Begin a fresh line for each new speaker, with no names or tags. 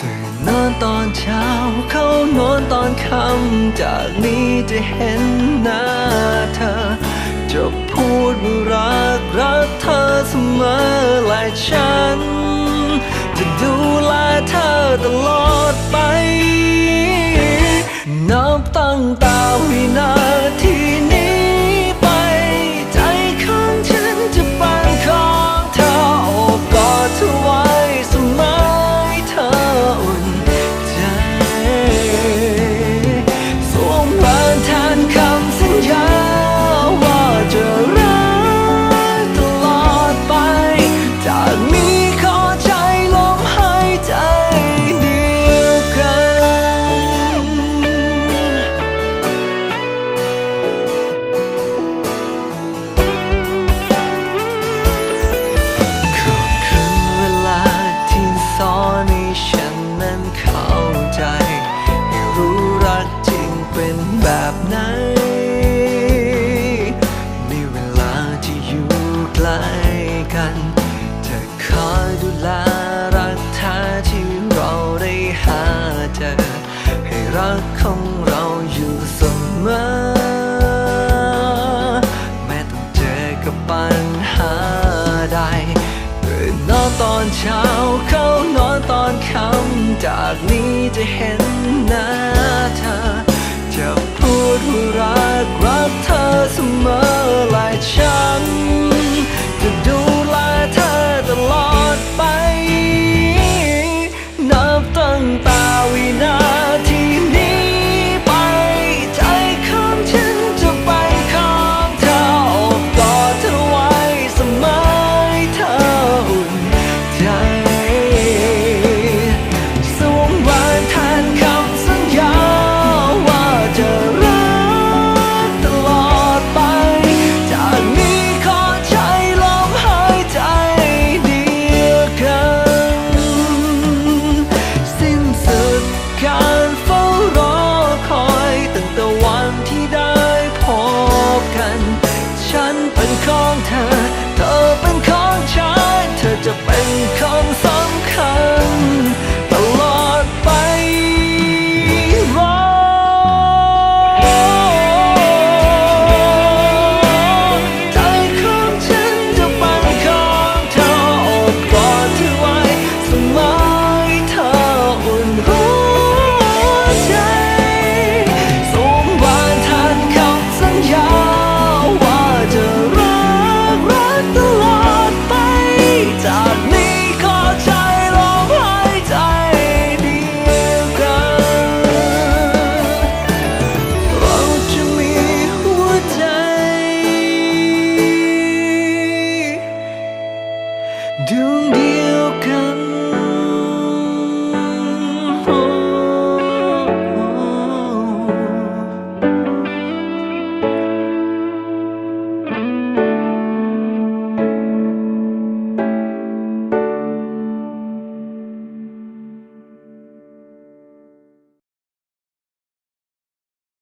ตื่นนอนตอนเช้า เข้านอนตอนค่ำจากนี้จะเห็นหน้าเธอ จะพูดว่ารักรักเธอเสมอและฉัน รักของเราอยู่เสมอ แม้ต้องเจอกับปัญหาใดตื่นนอนตอนเช้าเข้านอนตอนค่ำจากนี้จะเห็นน้า